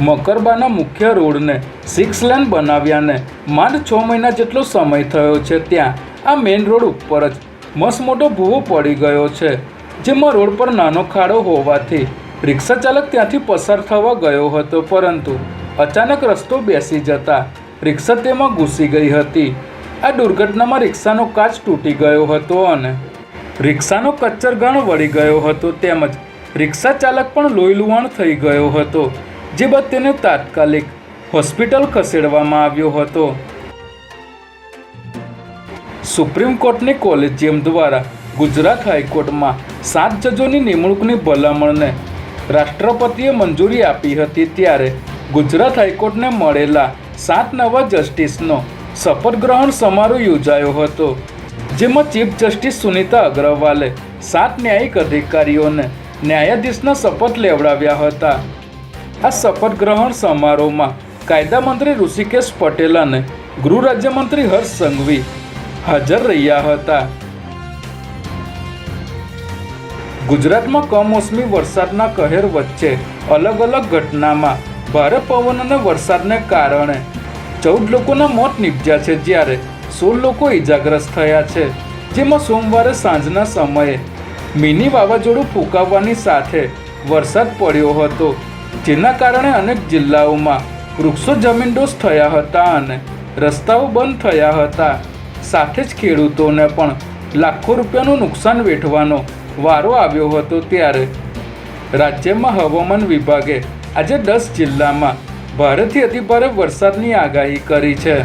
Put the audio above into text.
મકરબાના મુખ્ય રોડને six lane બનાવ્યાને માંડ છ મહિના જેટલો સમય થયો છે ત્યાં. આ મેઇન રોડ ઉપર જ મસ્ત મોટો ભૂવો પડી ગયો છે, જેમાં રોડ પર નાનો ખાડો હોવાથી રિક્ષા ચાલક ત્યાંથી પસાર થવા ગયો હતો, પરંતુ અચાનક રસ્તો બેસી જતા રિક્ષા તેમાં ઘૂસી ગઈ હતી. આ દુર્ઘટનામાં રિક્ષાનો કાચ તૂટી ગયો હતો અને રિક્ષાનો કચ્ચરગાણ વળી ગયો હતો, તેમજ રિક્ષા ચાલક પણ લોહીલુહાણ થઈ ગયો હતો. જે બાદ તેને તાત્કાલિક હોસ્પિટલ ખસેડવામાં આવ્યો હતો. સુપ્રીમ કોર્ટની કોલેજિયમ દ્વારા ગુજરાત હાઈકોર્ટમાં સાત જજોની નિમણૂકની ભલામણને રાષ્ટ્રપતિએ મંજૂરી આપી હતી ત્યારે ગુજરાત હાઈકોર્ટને મળેલા સાત નવા જસ્ટિસનો શપથ ગ્રહણ સમારોહ યોજાયો હતો, જેમાં ચીફ જસ્ટિસ સુનિતા અગ્રવાલે સાત ન્યાયિક અધિકારીઓને ન્યાયાધીશના શપથ લેવડાવ્યા હતા. આ શપથ ગ્રહણ સમારોહમાં કાયદા મંત્રી ઋષિકેશ પટેલ અને ગૃહ રાજ્યમંત્રી હર્ષ સંઘવી હાજર રહ્યા હતા. ગુજરાતમાં કમોસમી વરસાદના કહેર વચ્ચે અલગ અલગ ઘટનામાં ભારે પવન અને વરસાદને કારણે ચૌદ લોકોના મોત નીપજ્યા છે જ્યારે સોળ લોકો ઈજાગ્રસ્ત થયા છે. જેમાં સોમવારે સાંજના સમયે મિની વાવાઝોડું ફૂંકાવવાની સાથે વરસાદ પડ્યો હતો. જેના કારણે અનેક જિલ્લાઓમાં વૃક્ષો જમીનદોસ્ત થયા હતા અને રસ્તાઓ બંધ થયા હતા. સાથે જ ખેડૂતોને પણ લાખો રૂપિયાનું નુકસાન વેઠવાનો વારો આવ્યો હતો ત્યારે રાજ્યમાં હવામાન વિભાગે આજે દસ જિલ્લામાં ભારેથી અતિભારે વરસાદની આગાહી કરી છે.